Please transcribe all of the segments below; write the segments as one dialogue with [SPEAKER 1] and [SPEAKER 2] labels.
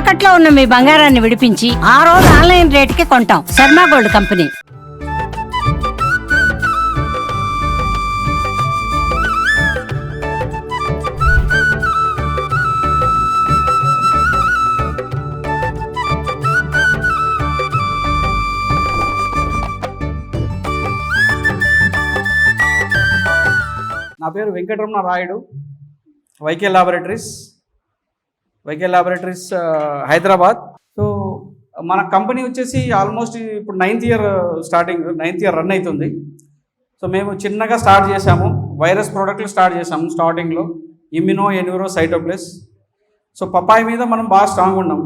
[SPEAKER 1] తాకట్లో ఉన్న మీ బంగారాన్ని విడిపించి ఆ రోజు ఆన్లైన్ రేటుకి కొంటాం. Sharma gold company.
[SPEAKER 2] నా పేరు Venkataramana Rayudu YK laboratories. YK laboratories Hyderabad. So మన కంపెనీ వచ్చేసి ఆల్మోస్ట్ ఇప్పుడు ninth year starting ninth year run అవుతుంది సో మేము చిన్నగా స్టార్ట్ చేసాము వైరస్ ప్రోడక్ట్లు స్టార్ట్ చేసాము స్టార్టింగ్లో. ఇమ్యునో ఎన్యూరో సైటోప్లస్. సో పప్పాయి మీద మనం బాగా స్ట్రాంగ్ ఉన్నాం.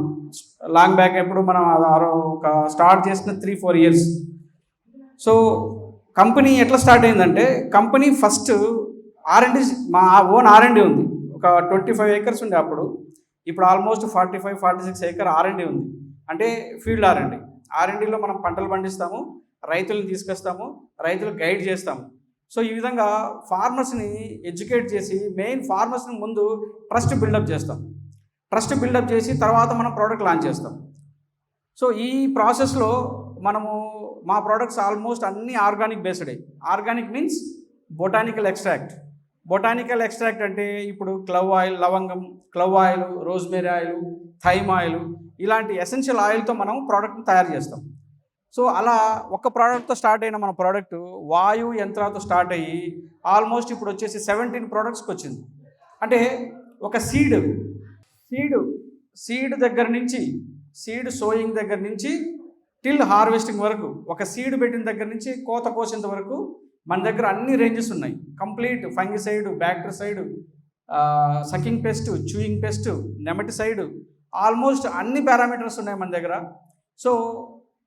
[SPEAKER 2] లాంగ్ బ్యాక్ ఎప్పుడు మనం ఒక స్టార్ట్ చేసిన three four years. So company ఎట్లా స్టార్ట్ అయిందంటే company first R and D మా ఓన్ ఆర్ఎండి ఉంది. ఒక ట్వంటీ ఫైవ్ ఏకర్స్ ఉండే అప్పుడు. ఇప్పుడు almost forty five forty six acre R and D ఉంది. అంటే ఫీల్డ్ ఆర్ఎండి ఆర్ఎండిలో మనం పంటలు పండిస్తాము రైతులను తీసుకొస్తాము రైతులు గైడ్ చేస్తాము. సో ఈ విధంగా ఫార్మర్స్ని ఎడ్యుకేట్ చేసి మెయిన్ ఫార్మర్స్ని ముందు ట్రస్ట్ బిల్డప్ చేస్తాం. ట్రస్ట్ బిల్డప్ చేసి తర్వాత మనం ప్రోడక్ట్ లాంచ్ చేస్తాం. సో ఈ ప్రాసెస్లో మనము మా ప్రోడక్ట్స్ ఆల్మోస్ట్ అన్నీ organic based organic means botanical extract botanical extract అంటే ఇప్పుడు క్లవ్ ఆయిల్ లవంగం clove oil rosemary oil thyme oil ఇలాంటి ఎసెన్షియల్ ఆయిల్తో మనం ప్రోడక్ట్ని తయారు చేస్తాం. సో అలా ఒక ప్రోడక్ట్తో స్టార్ట్ అయిన మన ప్రోడక్ట్ వాయు యంత్రాలతో స్టార్ట్ అయ్యి ఆల్మోస్ట్ ఇప్పుడు వచ్చేసి సెవెంటీన్ ప్రోడక్ట్స్కి వచ్చింది. అంటే ఒక సీడ్ సీడ్ సీడ్ దగ్గర నుంచి సీడ్ సోయింగ్ దగ్గర నుంచి టిల్ హార్వెస్టింగ్ వరకు ఒక సీడ్ పెట్టిన దగ్గర నుంచి కోత కోసేంత వరకు మన దగ్గర అన్ని రేంజెస్ ఉన్నాయి. Complete fungicide bactericide sucking pest chewing pest nematicide almost అన్ని పారామీటర్స్ ఉన్నాయి మన దగ్గర. సో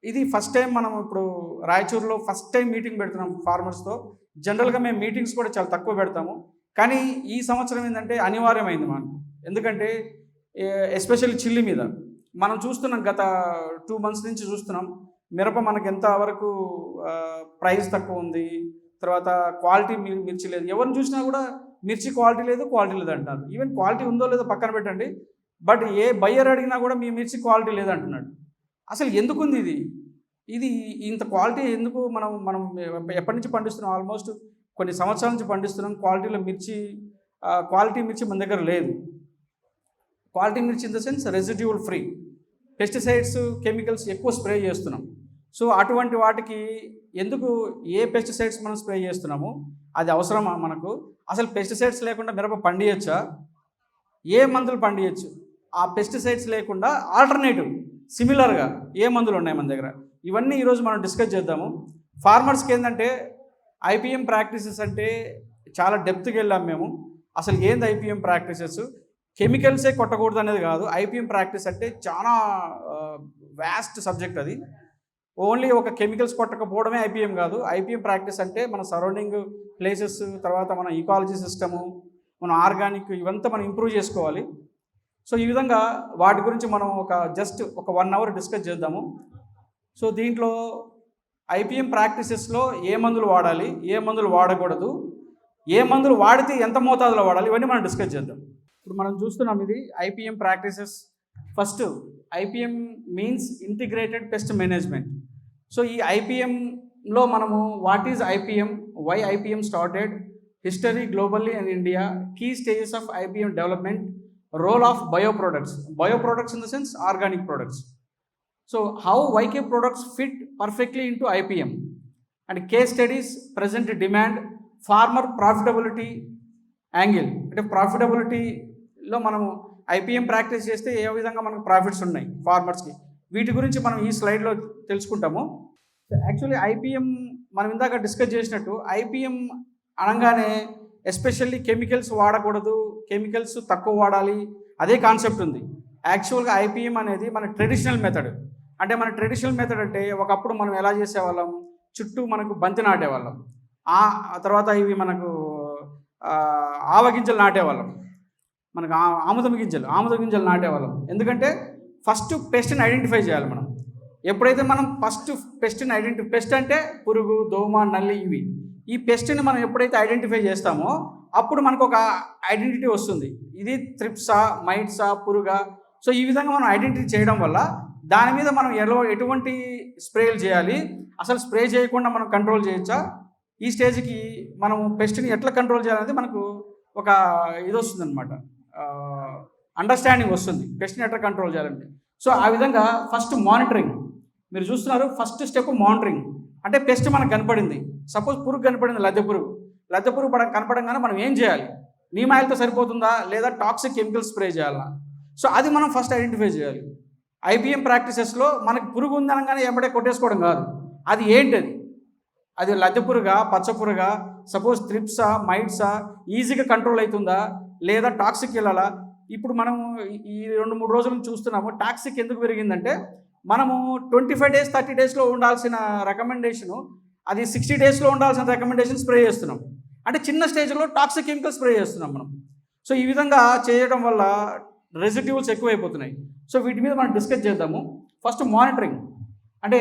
[SPEAKER 2] ఇది ఫస్ట్ టైం మనం ఇప్పుడు రాయచూరులో ఫస్ట్ టైం మీటింగ్ పెడుతున్నాం ఫార్మర్స్తో జనరల్గా మేము మీటింగ్స్ కూడా చాలా తక్కువ పెడతాము. కానీ ఈ సంవత్సరం ఏంటంటే అనివార్యమైంది మనకు ఎందుకంటే ఎస్పెషల్లీ చిల్లి మీద. మనం చూస్తున్నాం గత టూ మంత్స్ నుంచి చూస్తున్నాం. మిరప మనకి ఎంత వరకు ప్రైస్ తక్కువ ఉంది? తర్వాత క్వాలిటీ మిర్చి లేదు. ఎవరిని చూసినా కూడా మిర్చి క్వాలిటీ లేదు క్వాలిటీ లేదు అంటారు. ఈవెన్ క్వాలిటీ ఉందో లేదో పక్కన పెట్టండి. బట్ ఏ బయ్యర్ అడిగినా కూడా మీ మిర్చి క్వాలిటీ లేదు అంటున్నాడు. అసలు ఎందుకుంది ఇది? ఇది ఇంత క్వాలిటీ ఎందుకు మనం మనం ఎప్పటి నుంచి పండిస్తున్నాం? ఆల్మోస్ట్ కొన్ని సంవత్సరాల నుంచి పండిస్తున్నాం. క్వాలిటీలో మిర్చి క్వాలిటీ మిర్చి మన దగ్గర లేదు. క్వాలిటీ మిర్చి in the sense residual free. Pesticides chemicals ఎక్కువ స్ప్రే చేస్తున్నాం. సో అటువంటి వాటికి ఎందుకు ఏ పెస్టిసైడ్స్ మనం స్ప్రే చేస్తున్నాము? అది అవసరమా మనకు? అసలు పెస్టిసైడ్స్ లేకుండా మిరప పండియచ్చా? ఏ మందులు పండియచ్చు? ఆ పెస్టిసైడ్స్ లేకుండా ఆల్టర్నేటివ్ సిమిలర్గా ఏ మందులు ఉన్నాయి మన దగ్గర? ఇవన్నీ ఈరోజు మనం డిస్కస్ చేద్దాము. ఫార్మర్స్కి ఏంటంటే ఐపీఎం ప్రాక్టీసెస్ అంటే చాలా డెప్త్కి వెళ్ళాం మేము. అసలు ఏంది ఐపీఎం ప్రాక్టీసెస్ కెమికల్సే కొట్టకూడదు అనేది కాదు. ఐపీఎం ప్రాక్టీస్ అంటే చాలా వ్యాస్ట్ సబ్జెక్ట్ అది. ఓన్లీ ఒక కెమికల్స్ కొట్టకపోవడమే ఐపీఎం కాదు. ఐపీఎం ప్రాక్టీస్ అంటే మన సరౌండింగ్ ప్లేసెస్ తర్వాత మన ఈకాలజీ సిస్టము మన ఆర్గానిక్ ఇవంతా మనం ఇంప్రూవ్ చేసుకోవాలి. సో ఈ విధంగా వాటి గురించి మనం ఒక జస్ట్ ఒక వన్ అవర్ డిస్కస్ చేద్దాము. సో దీంట్లో ఐపీఎం ప్రాక్టీసెస్లో ఏ మందులు వాడాలి ఏ మందులు వాడకూడదు ఏ మందులు వాడితే ఎంత మోతాదులో వాడాలి ఇవన్నీ మనం డిస్కస్ చేద్దాం. ఇప్పుడు మనం చూస్తున్నాం ఇది IPM practices first IPM means integrated pest management so ఈ ఐపీఎంలో మనము what is IPM why IPM started history globally and India key stages of IPM development role of bio products bio products in the sense organic products so how YK products fit perfectly into IPM and case studies present demand farmer profitability angle అంటే ప్రాఫిటబిలిటీలో మనము IPM practice చేస్తే ఏ విధంగా మనకు profits ఉన్నాయి ఫార్మర్స్కి వీటి గురించి మనం ఈ స్లైడ్లో తెలుసుకుంటాము. యాక్చువల్లీ ఐపీఎం మనం ఇందాక డిస్కస్ చేసినట్టు ఐపీఎం అనగానే ఎస్పెషల్లీ కెమికల్స్ వాడకూడదు కెమికల్స్ తక్కువ వాడాలి అదే కాన్సెప్ట్ ఉంది. యాక్చువల్గా ఐపీఎం అనేది మన ట్రెడిషనల్ మెథడ్ అంటే మన ట్రెడిషనల్ మెథడ్ అంటే ఒకప్పుడు మనం ఎలా చేసేవాళ్ళం? చుట్టూ మనకు బంతి నాటేవాళ్ళం. ఆ తర్వాత ఇవి మనకు ఆవగింజలు నాటేవాళ్ళం. మనకు ఆముదం గింజలు ఆముదం గింజలు నాటేవాళ్ళం ఎందుకంటే ఫస్ట్ పెస్ట్ని ఐడెంటిఫై చేయాలి మనం. ఎప్పుడైతే మనం ఫస్ట్ పెస్ట్ని ఐడెంటిఫై పెస్ట్ అంటే పురుగు దోమ నల్లి ఇవి. ఈ పెస్ట్ని మనం ఎప్పుడైతే ఐడెంటిఫై చేస్తామో అప్పుడు మనకు ఒక ఐడెంటిటీ వస్తుంది. ఇది త్రిప్సా మైట్సా పురుగా. సో ఈ విధంగా మనం ఐడెంటిటీ చేయడం వల్ల దాని మీద మనం ఎలా ఎటువంటి స్ప్రేలు చేయాలి? అసలు స్ప్రే చేయకుండా మనం కంట్రోల్ చేయొచ్చా? ఈ స్టేజ్కి మనం పెస్ట్ని ఎట్లా కంట్రోల్ చేయాలనేది మనకు ఒక ఇది వస్తుంది అనమాట అండర్స్టాండింగ్ వస్తుంది. పెస్ట్ ఎట్లా కంట్రోల్ చేయాలంటే. సో ఆ విధంగా ఫస్ట్ మానిటరింగ్ మీరు చూస్తున్నారు ఫస్ట్ స్టెప్ మానిటరింగ్ అంటే పెస్ట్ మనకు కనపడింది. సపోజ్ పురుగు కనపడింది లద్దె పురుగు. లద్దె పురుగు పడ కనపడంగానే మనం ఏం చేయాలి? నీమాయిల్తో సరిపోతుందా? లేదా టాక్సిక్ కెమికల్ స్ప్రే చేయాలా? సో అది మనం ఫస్ట్ ఐడెంటిఫై చేయాలి. ఐబిఎం ప్రాక్టీసెస్లో మనకు పురుగు ఉందనగానే ఎంబడే కొట్టేసుకోవడం కాదు. అది ఏంటది? అది లద్దె పురుగా పచ్చ పురుగా? సపోజ్ త్రిప్సా మైట్సా ఈజీగా కంట్రోల్ అవుతుందా? లేదా టాక్సిక్ వెళ్ళాలా? ఇప్పుడు మనము ఈ రెండు మూడు రోజుల నుంచి చూస్తున్నాము టాక్సిక్ ఎందుకు పెరిగిందంటే మనము ట్వంటీ ఫైవ్ డేస్ థర్టీ డేస్లో ఉండాల్సిన రికమెండేషను అది సిక్స్టీ డేస్లో ఉండాల్సిన రికమెండేషన్ స్ప్రే చేస్తున్నాం. అంటే చిన్న స్టేజ్లో టాక్సిక్ కెమికల్స్ స్ప్రే చేస్తున్నాం మనం. సో ఈ విధంగా చేయడం వల్ల రెసిడ్యూల్స్ ఎక్కువైపోతున్నాయి. సో వీటి మీద మనం డిస్కస్ చేద్దాము. First monitoring. అంటే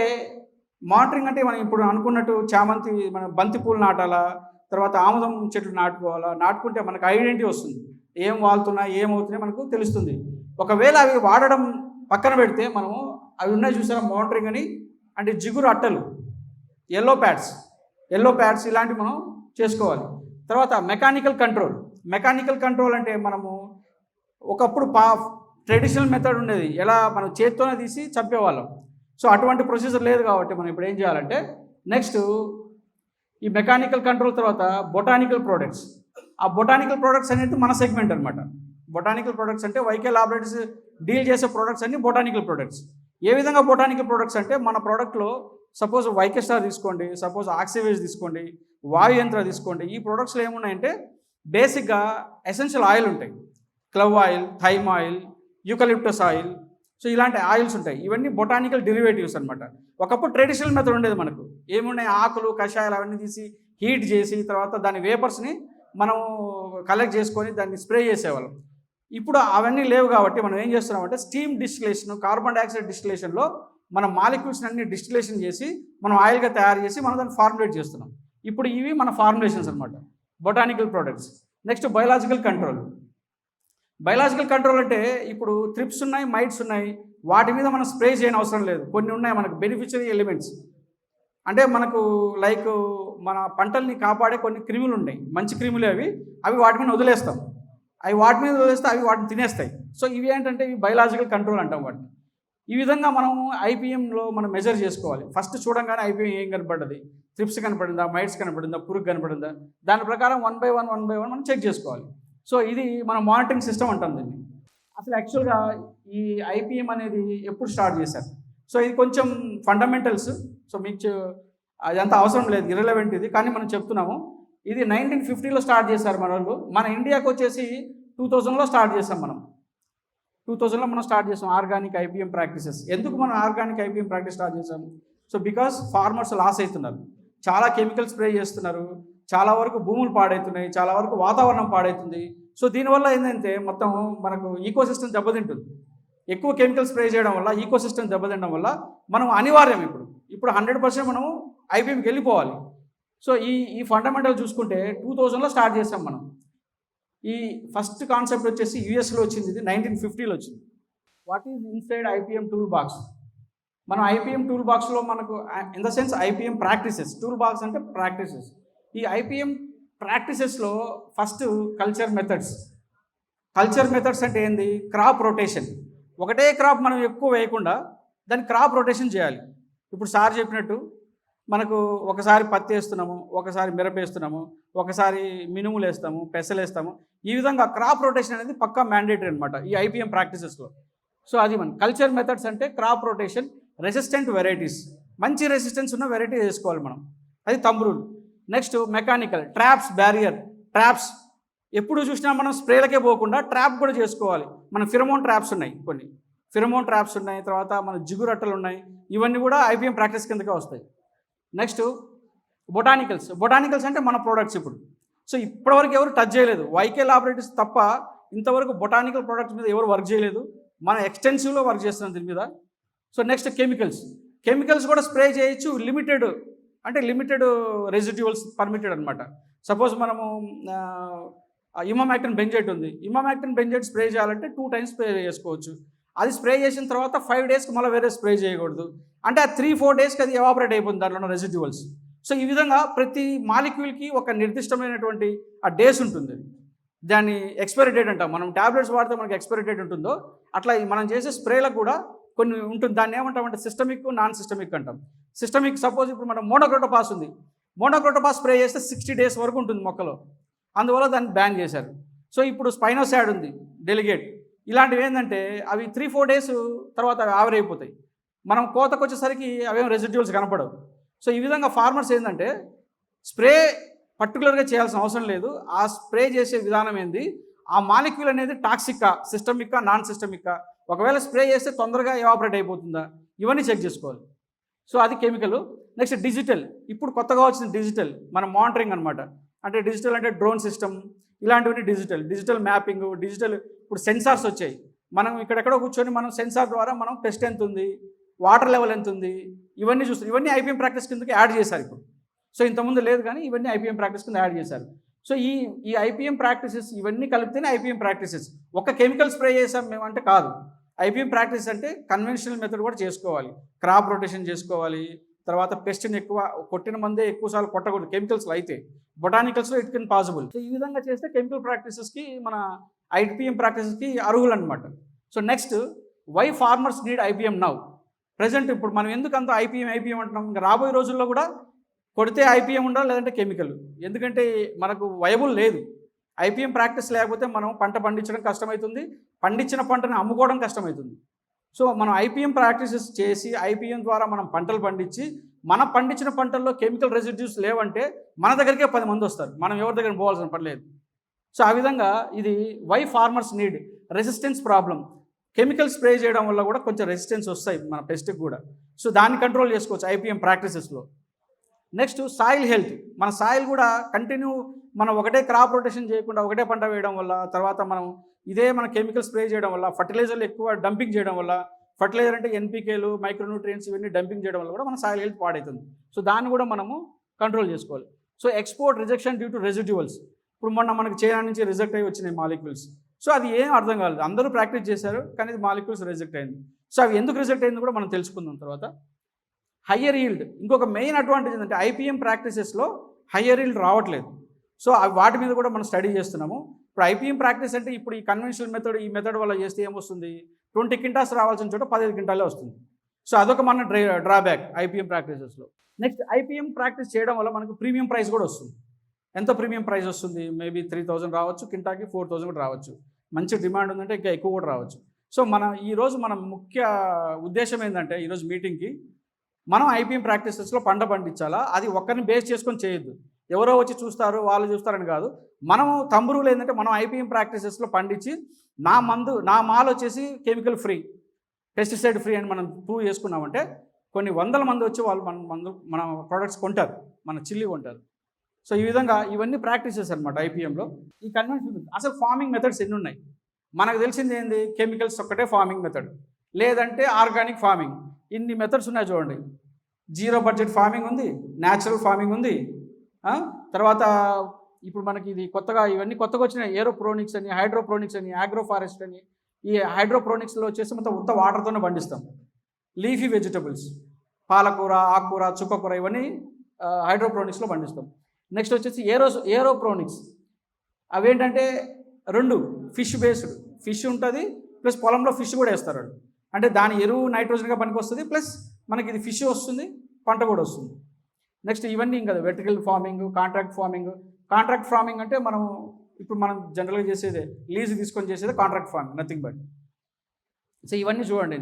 [SPEAKER 2] మానిటరింగ్ అంటే మనం ఇప్పుడు అనుకున్నట్టు చామంతి మన బంతి పూలు నాటాలా? తర్వాత ఆముదం చెట్లు నాటుకోవాలా? నాటుకుంటే మనకు ఐడెంటిటీ వస్తుంది. ఏం వాళ్తున్నాయి ఏమవుతున్నాయి మనకు తెలుస్తుంది. ఒకవేళ అవి వాడడం పక్కన పెడితే మనము అవి ఉన్నాయి చూసారా? మానిటరింగ్ అని అంటే జిగురు అట్టలు ఎల్లో ప్యాడ్స్ ఎల్లో ప్యాడ్స్ ఇలాంటివి మనం చేసుకోవాలి. తర్వాత మెకానికల్ కంట్రోల్ మెకానికల్ కంట్రోల్ అంటే మనము ఒకప్పుడు పా ట్రెడిషనల్ మెథడ్ ఉండేది. ఎలా? మనం చేత్తోనే తీసి చంపేవాళ్ళం. సో అటువంటి ప్రొసీజర్ లేదు కాబట్టి మనం ఇప్పుడు ఏం చేయాలంటే నెక్స్ట్ ఈ మెకానికల్ కంట్రోల్ తర్వాత బొటానికల్ ప్రోడక్ట్స్ ఆ బొటానికల్ ప్రోడక్ట్స్ అనేది మన సెగ్మెంట్ అనమాట బొటానికల్ ప్రోడక్ట్స్ అంటే వైకే లాబొరేటరీస్ డీల్ చేసే ప్రోడక్ట్స్ అన్ని బొటానికల్ ప్రోడక్ట్స్ ఏ విధంగా బొటానికల్ ప్రోడక్ట్స్ అంటే మన ప్రోడక్ట్లో సపోజ్ వైకే స్టార్ తీసుకోండి సపోజ్ ఆక్సివేజ్ తీసుకోండి వాయు యంత్ర తీసుకోండి. ఈ ప్రోడక్ట్స్లో ఏమున్నాయంటే బేసిక్గా ఎసెన్షియల్ ఆయిల్ ఉంటాయి. Clove oil thyme oil eucalyptus oil so ఇలాంటి ఆయిల్స్ ఉంటాయి. ఇవన్నీ బొటానికల్ డెరివేటివ్స్ అనమాట ఒకప్పుడు ట్రెడిషనల్ మెథడ్ ఉండేది మనకు. ఏమున్నాయి? ఆకులు కషాయాలు అవన్నీ తీసి హీట్ చేసి తర్వాత దాని వేపర్స్ని మనం కలెక్ట్ చేసుకొని దాన్ని స్ప్రే చేసేవాళ్ళం. ఇప్పుడు అవన్నీ లేవు కాబట్టి మనం ఏం చేస్తున్నామంటే స్టీమ్ డిస్టిలేషన్ కార్బన్ డైఆక్సైడ్ డిస్టిలేషన్లో మన మాలిక్యూల్స్ అన్ని డిస్టిలేషన్ చేసి మనం ఆయిల్గా తయారు చేసి మనం దాన్ని ఫార్ములేట్ చేస్తున్నాం. ఇప్పుడు ఇవి మన ఫార్ములేషన్స్ అనమాట botanical products next biological control biological control అంటే ఇప్పుడు త్రిప్స్ ఉన్నాయి మైట్స్ ఉన్నాయి. వాటి మీద మనం స్ప్రే చేయని అవసరం లేదు. కొన్ని ఉన్నాయి మనకు బెనిఫిషరీ ఎలిమెంట్స్ అంటే మనకు లైక్ మన పంటల్ని కాపాడే కొన్ని క్రిములు ఉన్నాయి. మంచి క్రిములు అవి. అవి వాటి మీద వదిలేస్తాం. అవి వాటి మీద వదిలేస్తే అవి వాటిని తినేస్తాయి. సో ఇవి ఏంటంటే ఇవి బయలాజికల్ కంట్రోల్ అంటాం వాటిని. ఈ విధంగా మనం ఐపీఎంలో మనం మెజర్ చేసుకోవాలి. ఫస్ట్ చూడంగానే ఐపీఎం ఏం కనపడ్డది? త్రిప్స్ కనపడిందా? మైట్స్ కనపడిందా? పురుగు కనపడిందా? దాని ప్రకారం one by one one by one మనం చెక్ చేసుకోవాలి. సో ఇది మన మానిటరింగ్ సిస్టమ్ అంటాం దీన్ని అసలు యాక్చువల్గా ఈ ఐపీఎం అనేది ఎప్పుడు స్టార్ట్ చేశారు? సో ఇది కొంచెం ఫండమెంటల్స్ సో మీకు అదంతా అవసరం లేదు ఇరలవెంట్ ఇది. కానీ మనం చెప్తున్నాము ఇది నైన్టీన్ ఫిఫ్టీలో స్టార్ట్ చేశారు మన వాళ్ళు. మన ఇండియాకి వచ్చేసి టూ థౌజండ్లో స్టార్ట్ చేసాం మనం. టూ థౌజండ్లో మనం స్టార్ట్ చేసాం ఆర్గానిక్ ఐపీఎం ప్రాక్టీసెస్. ఎందుకు మనం ఆర్గానిక్ ఐపీఎం ప్రాక్టీస్ స్టార్ట్ చేసాం సో బికాస్ ఫార్మర్స్ లాస్ అవుతున్నారు. చాలా కెమికల్ స్ప్రే చేస్తున్నారు. చాలా వరకు భూములు పాడవుతున్నాయి చాలా వరకు వాతావరణం పాడవుతుంది సో దీనివల్ల ఏంటంటే మొత్తం మనకు ఈకోసిస్టమ్ దెబ్బతింటుంది. ఎక్కువ కెమికల్ స్ప్రే చేయడం వల్ల ఈకో సిస్టమ్ దెబ్బతినడం వల్ల మనం అనివార్యం ఇప్పుడు. ఇప్పుడు హండ్రెడ్ పర్సెంట్ మనం ఐబీఎంకి వెళ్ళిపోవాలి. సో ఈ ఈ ఫండమెంటల్ చూసుకుంటే టూ థౌజండ్లో స్టార్ట్ చేసాం మనం. ఈ ఫస్ట్ కాన్సెప్ట్ వచ్చేసి యూఎస్లో వచ్చింది ఇది నైన్టీన్ ఫిఫ్టీలో వచ్చింది. What is inside IPM tool box మనం ఐపీఎం టూల్ బాక్స్లో మనకు in the sense IPM practices tool box అంటే ప్రాక్టీసెస్ ఈ IPM ప్రాక్టీసెస్లో first culture methods. Culture methods అంటే ఏంది? Crop rotation. ఒకటే క్రాప్ మనం ఎక్కువ వేయకుండా దాన్ని క్రాప్ రొటేషన్ చేయాలి. ఇప్పుడు సార్ చెప్పినట్టు మనకు ఒకసారి పత్తి వేస్తున్నాము ఒకసారి మిరప వేస్తున్నాము ఒకసారి మినుములు వేస్తాము పెసలు వేస్తాము. ఈ విధంగా క్రాప్ రొటేషన్ అనేది పక్కా మ్యాండేటరీ అనమాట ఈ ఐపీఎం ప్రాక్టీసెస్లో. సో అది మన కల్చర్ మెథడ్స్ అంటే క్రాప్ రొటేషన్ రెసిస్టెంట్ వెరైటీస్. మంచి రెసిస్టెన్స్ ఉన్న వెరైటీ వేసుకోవాలి మనం. అది తమ్రూలు next mechanical traps barrier traps ఎప్పుడు చూసినా మనం స్ప్రేలకే పోకుండా ట్రాప్ కూడా చేసుకోవాలి. మన ఫిరమోన్ ట్రాప్స్ ఉన్నాయి కొన్ని. ఫిరమోన్ ట్రాప్స్ ఉన్నాయి తర్వాత మన జిగురట్టలు ఉన్నాయి. ఇవన్నీ కూడా ఐపీఎం ప్రాక్టీస్ కిందకే వస్తాయి. నెక్స్ట్ బొటానికల్స్ బొటానికల్స్ అంటే మన ప్రోడక్ట్స్ ఇప్పుడు. సో ఇప్పటివరకు ఎవరు టచ్ చేయలేదు. వైకే లాబొరేటరీస్ తప్ప ఇంతవరకు బొటానికల్ ప్రోడక్ట్స్ మీద ఎవరు వర్క్ చేయలేదు. మనం ఎక్స్టెన్సివ్లో వర్క్ చేస్తున్నాం దీని మీద. సో నెక్స్ట్ కెమికల్స్ కెమికల్స్ కూడా స్ప్రే చేయొచ్చు. లిమిటెడ్ అంటే లిమిటెడ్ రెసిడ్యువల్స్ పర్మిటెడ్ అనమాట సపోజ్ మనము ఇమామాక్టిన్ బెంజెట్ ఉంది ఇమామాక్టిన్ బెంజెట్ స్ప్రే చేయాలంటే టూ టైమ్స్ స్ప్రే చేసుకోవచ్చు. అది స్ప్రే చేసిన తర్వాత ఫైవ్ డేస్కి మళ్ళీ వేరే స్ప్రే చేయకూడదు. అంటే ఆ త్రీ ఫోర్ డేస్కి అది ఎవాపరేట్ అయిపోతుంది దాంట్లో ఉన్న రెసిడ్యువల్స్ సో ఈ విధంగా ప్రతి మాలిక్యూల్కి ఒక నిర్దిష్టమైనటువంటి ఆ డేస్ ఉంటుంది. దాన్ని ఎక్స్పైరీ డేట్ అంటాం. మనం ట్యాబ్లెట్స్ వాడితే మనకి ఎక్స్పైరీ డేట్ ఉంటుందో అట్లా మనం చేసే స్ప్రేలకు కూడా కొన్ని ఉంటుంది. దాన్ని ఏమంటామంటే సిస్టమిక్ నాన్ సిస్టమిక్ అంటాం. సిస్టమిక్ సపోజ్ ఇప్పుడు మనం మోనోక్రోటోపాస్ ఉంది. మోనోక్రోటోపాస్ స్ప్రే చేస్తే సిక్స్టీ డేస్ వరకు ఉంటుంది మొక్కలో. అందువల్ల దాన్ని బ్యాన్ చేశారు. సో ఇప్పుడు స్పైనోసాడ్ ఉంది డెలిగేట్ ఇలాంటివి ఏంటంటే అవి త్రీ ఫోర్ డేస్ తర్వాత అవి ఆవిరైపోతాయి మనం కోతకు వచ్చేసరికి అవేం రెసిడ్యూల్స్ కనపడవు. సో ఈ విధంగా ఫార్మర్స్ ఏంటంటే స్ప్రే పర్టికులర్గా చేయాల్సిన అవసరం లేదు. ఆ స్ప్రే చేసే విధానం ఏంది? ఆ మాలిక్యూల్ అనేది టాక్సిక్కా సిస్టమిక్కా నాన్ సిస్టమిక్కా ఒకవేళ స్ప్రే చేస్తే తొందరగా ఎవాపరేట్ అయిపోతుందా? ఇవన్నీ చెక్ చేసుకోవాలి. సో అది కెమికల్ నెక్స్ట్ డిజిటల్ ఇప్పుడు కొత్తగా వచ్చిన డిజిటల్ మన మానిటరింగ్ అనమాట అంటే డిజిటల్ అంటే డ్రోన్ సిస్టమ్ ఇలాంటివన్నీ డిజిటల్ డిజిటల్ మ్యాపింగ్ డిజిటల్ ఇప్పుడు సెన్సార్స్ వచ్చాయి. మనం ఇక్కడెక్కడో కూర్చొని మనం సెన్సార్ ద్వారా మనం టెస్ట్ ఎంత ఉంది? వాటర్ లెవెల్ ఎంత ఉంది? ఇవన్నీ చూస్తాం ఇవన్నీ ఐపీఎం ప్రాక్టీస్ కిందకి యాడ్ చేశారు ఇప్పుడు. సో ఇంతకుముందు లేదు కానీ ఇవన్నీ ఐపీఎం ప్రాక్టీస్ కింద యాడ్ చేశారు. సో ఈ ఈ ఐపీఎం ప్రాక్టీసెస్ ఇవన్నీ కలిపితేనే ఐపీఎం ప్రాక్టీసెస్ ఒక కెమికల్ స్ప్రే చేసాం మేము అంటే కాదు. ఐపీఎం ప్రాక్టీస్ అంటే కన్వెన్షనల్ మెథడ్ కూడా చేసుకోవాలి. క్రాప్ రొటేషన్ చేసుకోవాలి. తర్వాత పెస్ట్ని ఎక్కువ కొట్టిన మందే ఎక్కువసార్లు కొట్టకూడదు. కెమికల్స్లో అయితే. బొటానికల్స్లో ఇట్ కెన్ పాసిబుల్ సో ఈ విధంగా చేస్తే కెమికల్ ప్రాక్టీసెస్కి మన ఐపీఎం ప్రాక్టీసెస్కి అర్హులు అనమాట so next why farmers need IPM now present ఇప్పుడు మనం ఎందుకు అంత ఐపీఎం ఐపీఎం అంటున్నాం? ఇంకా రాబోయే రోజుల్లో కూడా కొడితే ఐపీఎం ఉండాలి లేదంటే కెమికల్ ఎందుకంటే మనకు వయబుల్ లేదు. ఐపీఎం ప్రాక్టీస్ లేకపోతే మనం పంట పండించడం కష్టమవుతుంది పండించిన పంటను అమ్ముకోవడం కష్టమవుతుంది సో మనం ఐపీఎం ప్రాక్టీసెస్ చేసి ఐపీఎం ద్వారా మనం పంటలు పండించి మన పండించిన పంటల్లో కెమికల్ రెసిడ్యూస్ లేవంటే మన దగ్గరికే పది మంది వస్తారు. మనం ఎవరి దగ్గర పోవాల్సిన పర్లేదు సో ఆ విధంగా ఇది why farmers need resistance problem. Chemical spray చేయడం వల్ల కూడా కొంచెం రెసిస్టెన్స్ వస్తాయి మన పెస్ట్కి కూడా. సో దాన్ని కంట్రోల్ చేసుకోవచ్చు ఐపీఎం ప్రాక్టీసెస్లో. Next soil health. మన సాయిల్ కూడా కంటిన్యూ మనం ఒకటే క్రాప్ రొటేషన్ చేయకుండా ఒకటే పంట వేయడం వల్ల తర్వాత మనం ఇదే మన కెమికల్ స్ప్రే చేయడం వల్ల ఫర్టిలైజర్లు ఎక్కువ డంపింగ్ చేయడం వల్ల ఫర్టిలైజర్ అంటే ఎన్పికేలు మైక్రోన్యూట్రియన్స్ ఇవన్నీ డంపింగ్ చేయడం వల్ల కూడా మన సాయిల్ హెల్త్ పాడవుతుంది సో దాన్ని కూడా మనము కంట్రోల్ చేసుకోవాలి. So export rejection due to residuals. ఇప్పుడు మొన్న మనకి చైనా నుంచి రిజెక్ట్ అయ్యి వచ్చినాయి మాలిక్యూల్స్. సో అది ఏం అర్థం కాలేదు. అందరూ ప్రాక్టీస్ చేశారు కానీ మాలిక్యూల్స్ రిజెక్ట్ అయింది. సో అవి ఎందుకు రిజెక్ట్ అయింది కూడా మనం తెలుసుకుందాం తర్వాత. హయ్యర్ ఈల్డ్ ఇంకొక మెయిన్ అడ్వాంటేజ్ ఏంటంటే ఐపీఎం ప్రాక్టీసెస్లో హయ్యర్ ఈల్డ్ రావట్లేదు. సో వాటి మీద కూడా మనం స్టడీ చేస్తున్నాము. ఇప్పుడు ఐపీఎం ప్రాక్టీస్ అంటే ఇప్పుడు ఈ కన్వెన్షనల్ మెథడ్ ఈ మెథడ్ వల్ల చేస్తే ఏమొస్తుంది? ట్వంటీ క్వింటాల్స్ రావాల్సిన చోట పదిహేను క్వింటాలే వస్తుంది. సో అదొక మన డ్రా డ్రాబ్యాక్ ఐపీఎం ప్రాక్టీసెస్లో నెక్స్ట్ ఐపీఎం ప్రాక్టీస్ చేయడం వల్ల మనకు ప్రీమియం ప్రైస్ కూడా వస్తుంది. ఎంత ప్రీమియం ప్రైస్ వస్తుంది? మేబీ త్రీ థౌజండ్ రావచ్చు కింటాకి ఫోర్ థౌజండ్ కూడా రావచ్చు. మంచి డిమాండ్ ఉందంటే ఇంకా ఎక్కువ కూడా రావచ్చు. సో మన ఈరోజు మన ముఖ్య ఉద్దేశం ఏంటంటే ఈరోజు మీటింగ్కి మనం ఐపీఎం ప్రాక్టీసెస్లో పంట పండించాలా? అది ఒక్కరిని బేస్ చేసుకొని చేయొద్దు. ఎవరో వచ్చి చూస్తారు వాళ్ళు చూస్తారని కాదు. మనం తంబురులు ఏంటంటే మనం ఐపీఎం ప్రాక్టీసెస్లో పండించి నా మందు నా మాల్ వచ్చేసి కెమికల్ ఫ్రీ పెస్టిసైడ్ ఫ్రీ అని మనం ప్రూవ్ చేసుకున్నామంటే కొన్ని వందల మంది వచ్చి వాళ్ళు మన మందు మన ప్రొడక్ట్స్ కొంటారు. మన చిల్లి కొంటారు. సో ఈ విధంగా ఇవన్నీ ప్రాక్టీసెస్ అనమాట ఐపీఎంలో. ఈ కన్వెన్షన్ అసలు ఫార్మింగ్ మెథడ్స్ ఎన్ని ఉన్నాయి? మనకు తెలిసింది ఏంది? కెమికల్స్ ఒక్కటే ఫార్మింగ్ మెథడ్. లేదంటే ఆర్గానిక్ ఫార్మింగ్. ఇన్ని మెథడ్స్ ఉన్నాయి చూడండి. జీరో బడ్జెట్ ఫార్మింగ్ ఉంది న్యాచురల్ ఫార్మింగ్ ఉంది. తర్వాత ఇప్పుడు మనకి ఇది కొత్తగా ఇవన్నీ కొత్తగా వచ్చినాయి. ఏరోప్రోనిక్స్ అని హైడ్రోప్రోనిక్స్ అని ఆగ్రో ఫారెస్ట్ అని. ఈ హైడ్రోప్రోనిక్స్లో వచ్చేసి మొత్తం ఉత్త వాటర్తోనే పండిస్తాం. లీఫీ వెజిటబుల్స్ పాలకూర ఆకుకూర చుక్కకూర ఇవన్నీ హైడ్రోప్రోనిక్స్లో పండిస్తాం. నెక్స్ట్ వచ్చేసి ఏరో ఏరోప్రోనిక్స్ అవేంటంటే రెండు ఫిష్ బేస్డ్ ఫిష్ ఉంటుంది ప్లస్ పొలంలో ఫిష్ కూడా వేస్తారు అంటే దాని ఎరువు నైట్రోజన్గా పనికొస్తుంది ప్లస్ మనకి ఇది ఫిష్ వస్తుంది పంట కూడా వస్తుంది. నెక్స్ట్ ఇవన్నీ ఇంకా vertical farming contract farming contract farming అంటే మనం ఇప్పుడు మనం జనరల్గా చేసేదే లీజ్ తీసుకొని చేసేది contract farming nothing but so ఇవన్నీ చూడండి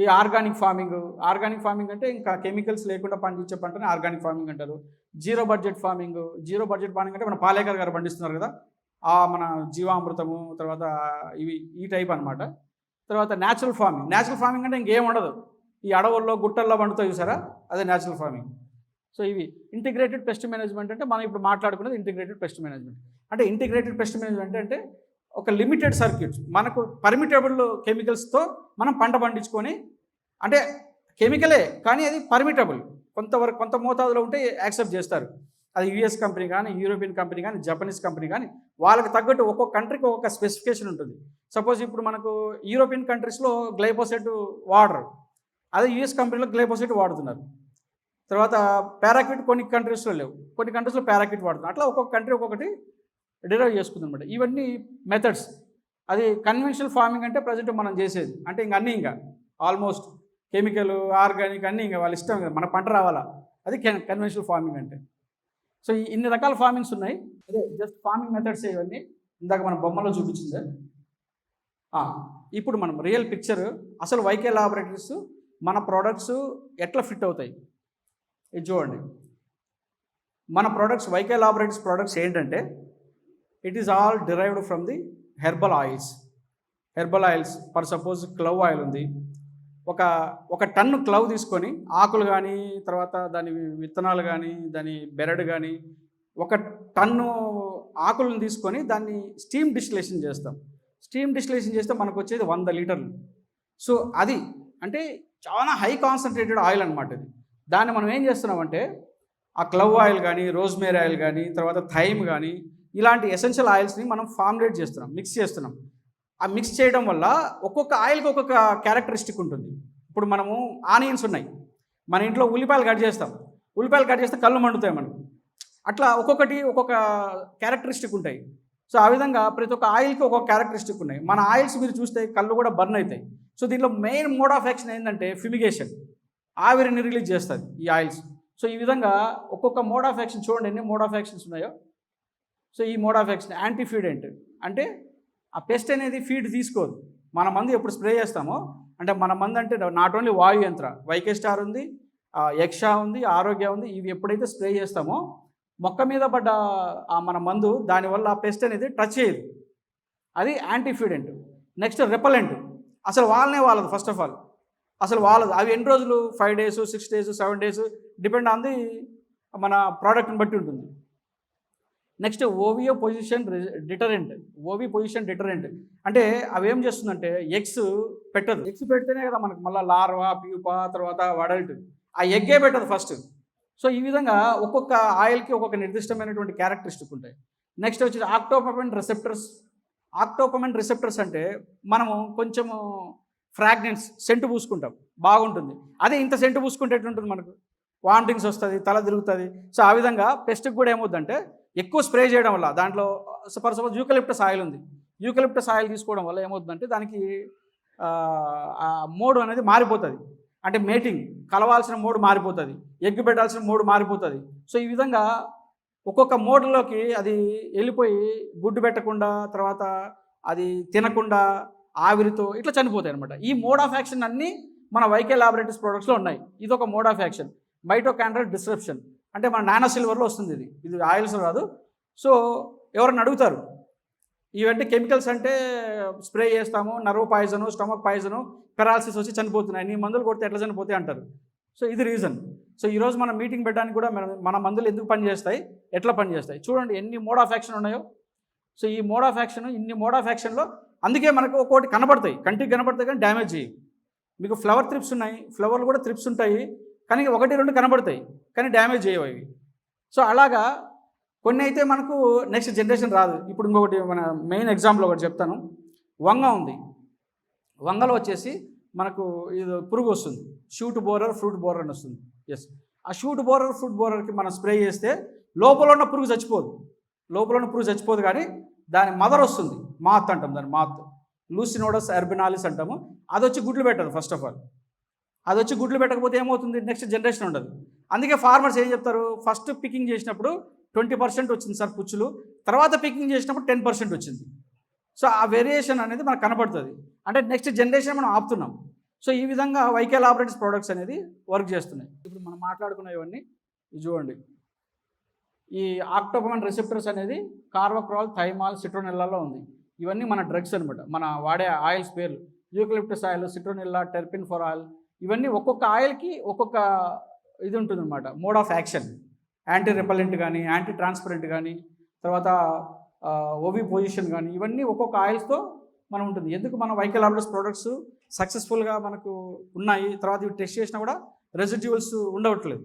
[SPEAKER 2] ఈ ఆర్గానిక్ ఫార్మింగ్ ఆర్గానిక్ ఫార్మింగ్ అంటే ఇంకా కెమికల్స్ లేకుండా పండించే పంటని ఆర్గానిక్ ఫార్మింగ్ అంటారు. Zero budget farming zero budget farming అంటే మన పాలేకర్ గారు పండిస్తున్నారు కదా ఆ మన జీవామృతము తర్వాత ఇవి ఈ టైప్ అన్నమాట. తర్వాత న్యాచురల్ ఫార్మింగ్ న్యాచురల్ ఫార్మింగ్ అంటే ఇంకేం ఉండదు. ఈ అడవుల్లో గుట్టల్లో పండుతాయి చూసారా? అదే న్యాచురల్ ఫార్మింగ్ సో ఇవి ఇంటిగ్రేటెడ్ పెస్ట్ మేనేజ్మెంట్ అంటే మనం ఇప్పుడు మాట్లాడుకునేది ఇంటిగ్రేటెడ్ పెస్ట్ మేనేజ్మెంట్ అంటే ఇంటిగ్రేటెడ్ పెస్ట్ మేనేజ్మెంట్ అంటే ఒక లిమిటెడ్ సర్క్యూట్స్ మనకు పర్మిటబుల్ కెమికల్స్తో మనం పంట పండించుకొని అంటే కెమికలే కానీ అది పర్మిటబుల్ కొంతవరకు కొంత మోతాదులో ఉంటే యాక్సెప్ట్ చేస్తారు. అది యుఎస్ కంపెనీ కానీ యూరోపియన్ కంపెనీ కానీ జపనీస్ కంపెనీ కానీ వాళ్ళకి తగ్గట్టు ఒక్కొక్క కంట్రీకి ఒక్కొక్క స్పెసిఫికేషన్ ఉంటుంది. సపోజ్ ఇప్పుడు మనకు యూరోపియన్ కంట్రీస్లో గ్లైపోసెట్ వాడరు. అదే యుఎస్ కంపెనీలో గ్లైపోసెట్ వాడుతున్నారు. తర్వాత పారాక్విట్ కొన్ని కంట్రీస్లో లేవు. కొన్ని కంట్రీస్లో పారాక్విట్ వాడుతున్నారు. అట్లా ఒక్కొక్క కంట్రీ ఒక్కొక్కటి డిరైవ్ చేసుకుంది అనమాట ఇవన్నీ మెథడ్స్ అది కన్వెన్షనల్ ఫార్మింగ్ అంటే ప్రజెంట్ మనం చేసేది. అంటే ఇంక అన్నీ ఇంకా ఆల్మోస్ట్ కెమికల్ ఆర్గానిక్ అన్నీ ఇంకా వాళ్ళ ఇష్టం కదా. మన పంట రావాలా? అది కన్వెన్షనల్ ఫార్మింగ్ అంటే. సో ఈ ఇన్ని రకాల ఫార్మింగ్స్ ఉన్నాయి. అదే జస్ట్ ఫార్మింగ్ మెథడ్స్ ఇవన్నీ. ఇందాక మన బొమ్మలో చూపించింది ఇప్పుడు మనం రియల్ పిక్చర్ అసలు వైకే లాబొరేటరీస్ మన ప్రోడక్ట్స్ ఎట్లా ఫిట్ అవుతాయి? ఇది చూడండి. మన ప్రోడక్ట్స్ వైకే లాబొరేటరీస్ ప్రోడక్ట్స్ ఏంటంటే it is all derived from the herbal oils herbal oils for suppose clove oil ఉంది. ఒక ఒక టన్ను క్లవ్ తీసుకొని ఆకులు కానీ తర్వాత దాని విత్తనాలు కానీ దాని బెరడు కానీ ఒక టన్ను ఆకులను తీసుకొని దాన్ని స్టీమ్ డిస్టిలేషన్ చేస్తాం. స్టీమ్ డిస్టిలేషన్ చేస్తే మనకు వచ్చేది వంద లీటర్లు. సో అది అంటే చాలా హై కాన్సన్ట్రేటెడ్ ఆయిల్ అనమాట ఇది. దాన్ని మనం ఏం చేస్తున్నామంటే ఆ క్లవ్ ఆయిల్ కానీ రోజ్మేరీ ఆయిల్ కానీ తర్వాత థైమ్ కానీ ఇలాంటి ఎసెన్షియల్ ఆయిల్స్ని మనం ఫార్ములేట్ చేస్తున్నాం మిక్స్ చేస్తున్నాం. ఆ మిక్స్ చేయడం వల్ల ఒక్కొక్క ఆయిల్కి ఒక్కొక్క క్యారెక్టరిస్టిక్ ఉంటుంది. ఇప్పుడు మనము ఆనియన్స్ ఉన్నాయి. మన ఇంట్లో ఉల్లిపాయలు కట్ చేస్తాం. ఉల్లిపాయలు కట్ చేస్తే కళ్ళు మండుతాయి మనకు. అట్లా ఒక్కొక్కటి ఒక్కొక్క క్యారెక్టరిస్టిక్ ఉంటాయి. సో ఆ విధంగా ప్రతి ఒక్క ఆయిల్కి ఒక్కొక్క క్యారెక్టరిస్టిక్ ఉన్నాయి. మన ఆయిల్స్ మీరు చూస్తే కళ్ళు కూడా బర్న్ అవుతాయి. సో దీంట్లో మెయిన్ మోడ్ ఆఫ్ యాక్షన్ ఏంటంటే ఫిమిగేషన్ ఆవిరిని రిలీజ్ చేస్తుంది ఈ ఆయిల్స్. సో ఈ విధంగా ఒక్కొక్క మోడ్ ఆఫ్ యాక్షన్ చూడండి ఎన్ని మోడ్ ఆఫ్ యాక్షన్స్ ఉన్నాయో. సో ఈ మోడ్ ఆఫ్ యాక్షన్ యాంటీఫ్యూడెంట్ అంటే ఆ పెస్ట్ అనేది ఫీడ్ తీసుకోదు. మన మందు ఎప్పుడు స్ప్రే చేస్తామో అంటే మన మందు అంటే నాట్ ఓన్లీ వాయు యంత్ర వైకే స్టార్ ఉంది యక్ష ఉంది ఆరోగ్య ఉంది ఇవి ఎప్పుడైతే స్ప్రే చేస్తామో మొక్క మీద పడ్డ ఆ మన మందు దానివల్ల ఆ పెస్ట్ అనేది టచ్ చేయదు. అది యాంటీఫీడెంట్ నెక్స్ట్ రెపలెంట్ అసలు వాళ్ళనే వాళ్ళదు ఫస్ట్ ఆఫ్ ఆల్ అసలు వాళ్ళదు అవి ఎన్ని రోజులు? Five days six days seven days depend on the మన ప్రోడక్ట్ని బట్టి ఉంటుంది. Next oviposition deterrent. Oviposition deterrent. అంటే అవి ఏం చేస్తుందంటే ఎగ్స్ పెట్టదు. ఎగ్స్ పెడితేనే కదా మనకు మళ్ళీ లార్వా ప్యూపా తర్వాత వడల్ట్. ఆ ఎగ్గే పెట్టదు ఫస్ట్. సో ఈ విధంగా ఒక్కొక్క ఆయిల్కి ఒక్కొక్క నిర్దిష్టమైనటువంటి క్యారెక్టరిస్టిక్ ఉంటాయి. నెక్స్ట్ వచ్చి ఆక్టోపమెంట్ రిసెప్టర్స్. ఆక్టోపమెంట్ రిసెప్టర్స్ అంటే మనము కొంచెము ఫ్రాగ్నెన్స్ సెంటు పూసుకుంటాం. బాగుంటుంది. అదే ఇంత సెంటు పూసుకుంటే ఎట్లుంటుంది మనకు? వామిటింగ్స్ వస్తుంది తల తిరుగుతుంది. సో ఆ విధంగా పెస్ట్కి కూడా ఏమవుద్దంటే ఎక్కువ స్ప్రే చేయడం వల్ల దాంట్లో ఫర్ సపోజ్ యూకలిప్టస్ ఆయిల్ ఉంది. యూకలిప్టస్ ఆయిల్ తీసుకోవడం వల్ల ఏమవుతుందంటే దానికి మోడ్ అనేది మారిపోతుంది. అంటే మేటింగ్ కలవాల్సిన మోడ్ మారిపోతుంది. ఎగ్ పెట్టాల్సిన మోడ్ మారిపోతుంది. సో ఈ విధంగా ఒక్కొక్క మోడ్లోకి అది వెళ్ళిపోయి గుడ్డు పెట్టకుండా తర్వాత అది తినకుండా ఆవిరితో ఇట్లా చనిపోతాయి అనమాట ఈ మోడ్ ఆఫ్ యాక్షన్ అన్నీ మన వైకే లాబొరేటరీస్ ప్రోడక్ట్స్లో ఉన్నాయి. ఇది ఒక mode of action. Mitochondrial description అంటే మన నానో సిల్వర్లో వస్తుంది ఇది. ఇది ఆయిల్స్ కాదు. సో ఎవరన్నా అడుగుతారు? ఇవంటే కెమికల్స్ అంటే స్ప్రే చేస్తాము nerve poison stomach poison paralysis వచ్చి చనిపోతున్నాయి. నీ మందులు కొడితే ఎట్లా చనిపోతాయి అంటారు. సో ఇది రీజన్. సో ఈరోజు మనం మీటింగ్ పెట్టడానికి కూడా మన మన మందులు ఎందుకు పనిచేస్తాయి ఎట్లా పనిచేస్తాయి చూడండి ఎన్ని మోడ్ ఆఫ్ యాక్షన్ ఉన్నాయో. సో ఈ మోడ్ ఆఫ్ యాక్షన్ ఇన్ని మోడ్ ఆఫ్ యాక్షన్లో అందుకే మనకు ఒక్కోటి కనబడతాయి. కంటికి కనబడతాయి కానీ డ్యామేజ్ చేయవు. మీకు ఫ్లవర్ త్రిప్స్ ఉన్నాయి. ఫ్లవర్లు కూడా త్రిప్స్ ఉంటాయి. కానీ ఒకటి రెండు కనబడతాయి కానీ డ్యామేజ్ చేయవు అవి. సో అలాగా కొన్ని అయితే మనకు నెక్స్ట్ జనరేషన్ రాదు. ఇప్పుడు ఇంకొకటి మన మెయిన్ ఎగ్జాంపుల్ ఒకటి చెప్తాను. వంగ ఉంది. వంగలో వచ్చేసి మనకు ఇది పురుగు వస్తుంది. షూట్ బోరర్ ఫ్రూట్ బోరర్ అని వస్తుంది. ఎస్ ఆ షూట్ బోరర్ ఫ్రూట్ బోరర్కి మనం స్ప్రే చేస్తే లోపల ఉన్న పురుగు చచ్చిపోదు. లోపల ఉన్న పురుగు చచ్చిపోదు కానీ దాని మదర్ వస్తుంది. మాత్ అంటాం దాని మాత్. లూసినోడస్ అర్బినాలిస్ అంటాము. అది వచ్చి గుడ్లు పెట్టదు ఫస్ట్ ఆఫ్ ఆల్ అది వచ్చి గుడ్లు పెట్టకపోతే ఏమవుతుంది? నెక్స్ట్ జనరేషన్ ఉండదు. అందుకే ఫార్మర్స్ ఏం చెప్తారు? ఫస్ట్ పికింగ్ చేసినప్పుడు ట్వంటీ పర్సెంట్ వచ్చింది సార్ పుచ్చులు. తర్వాత పికింగ్ చేసినప్పుడు టెన్ పర్సెంట్ వచ్చింది. సో ఆ వేరియేషన్ అనేది మనకు కనపడుతుంది. అంటే నెక్స్ట్ జనరేషన్ మనం ఆపుతున్నాం. సో ఈ విధంగా వైకెల్ ఆపరేటివ్స్ ప్రొడక్ట్స్ అనేది వర్క్ చేస్తున్నాయి. ఇప్పుడు మనం మాట్లాడుకునేవన్నీ ఇవన్నీ చూడండి. ఈ ఆక్టోపమన్ రిసెప్టర్స్ అనేది కార్వక్రాల్ థైమాల్ సిట్రోనెల్లాలో ఉంది. ఇవన్నీ మన డ్రగ్స్ అనమాట మన వాడే ఆయిల్స్ పేర్లు. యూకలిప్టస్ ఆయిల్ సిట్రోనెల్లా టెర్పిన్ ఫర్ ఆయిల్ ఇవన్నీ ఒక్కొక్క ఆయిల్కి ఒక్కొక్క ఇది ఉంటుందన్నమాట. Mode of action. Anti repellent కానీ యాంటీ ట్రాన్స్పరెంట్ కానీ తర్వాత ఓవి పొజిషన్ కానీ ఇవన్నీ ఒక్కొక్క ఆయిల్స్తో మనం ఉంటుంది. ఎందుకు మన వైకల్ ఆర్డర్స్ ప్రోడక్ట్స్ సక్సెస్ఫుల్గా మనకు ఉన్నాయి తర్వాత ఇవి టెస్ట్ చేసినా కూడా రెసిడ్యూల్స్ ఉండవట్లేదు.